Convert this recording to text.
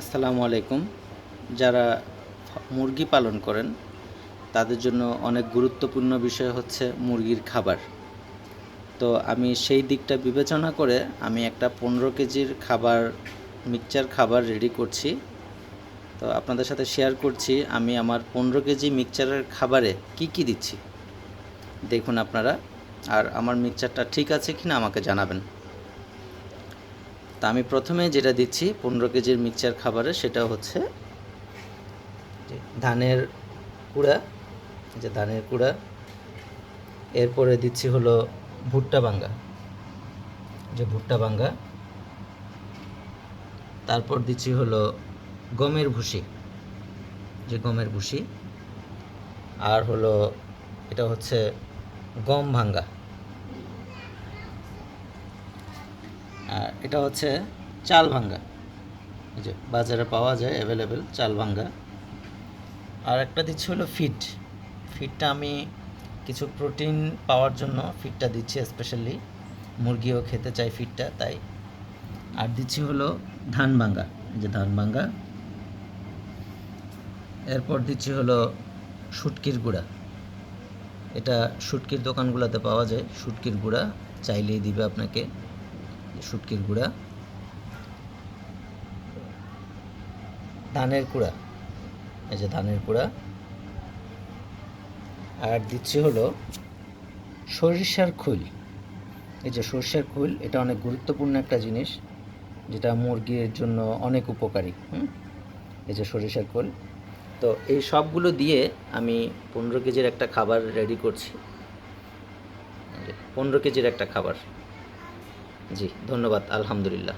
আসসালামু আলাইকুম। যারা মুরগি পালন করেন, তাদের জন্য অনেক গুরুত্বপূর্ণ বিষয় হচ্ছে মুরগির খাবার। তো আমি সেই দিকটা বিবেচনা করে আমি একটা পনেরো কেজির খাবার, মিক্সচার খাবার রেডি করছি। তো আপনাদের সাথে শেয়ার করছি, আমি আমার পনেরো কেজি মিক্সচারের খাবারে কি কি দিচ্ছি। দেখুন আপনারা, আর আমার মিক্সচারটা ঠিক আছে কি না আমাকে জানাবেন। তা আমি প্রথমে যেটা দিচ্ছি পনেরো কেজির মিক্সচার খাবারে, সেটা হচ্ছে ধানের কুড়া যে ধানের কুড়া। এরপরে দিচ্ছি হলো ভুট্টা বাঙ্গা যে ভুট্টা বাঙ্গা। তারপর দিচ্ছি হলো গমের ভুসি যে গমের ভুসি। আর হলো এটা হচ্ছে গম ভাঙ্গা। আর এটা হচ্ছে চাল ভাঙ্গা। যে বাজারে পাওয়া যায় অ্যাভেলেবেল চাল ভাঙ্গা। আর একটা দিচ্ছি হলো ফিট ফিটটা আমি কিছু প্রোটিন পাওয়ার জন্য ফিটটা দিচ্ছি স্পেশালি মুরগিও খেতে চাই ফিটটা তাই। আর দিচ্ছি হলো ধান ভাঙ্গা। যে ধান ভাঙ্গা। এরপর দিচ্ছি হলো শুটকির গুঁড়া। এটা শুটকির দোকানগুলোতে পাওয়া যায়, শুটকির গুঁড়া। চাইলেই দিবে আপনাকে। শুটকির গুঁড়া, ধানের কুড়া এই যে ধানের কুড়া আর দিচ্ছি হলো সরিষার খৈল। এই যে সরিষার খৈল, এটা অনেক গুরুত্বপূর্ণ একটা জিনিস, যেটা মুরগির জন্য অনেক উপকারী, হুম? এই যে সরিষার খোল। তো এই সবগুলো দিয়ে আমি পনেরো কেজির একটা খাবার রেডি করছি। পনেরো কেজির একটা খাবার। জি ধন্যবাদ আলহামদুলিল্লাহ।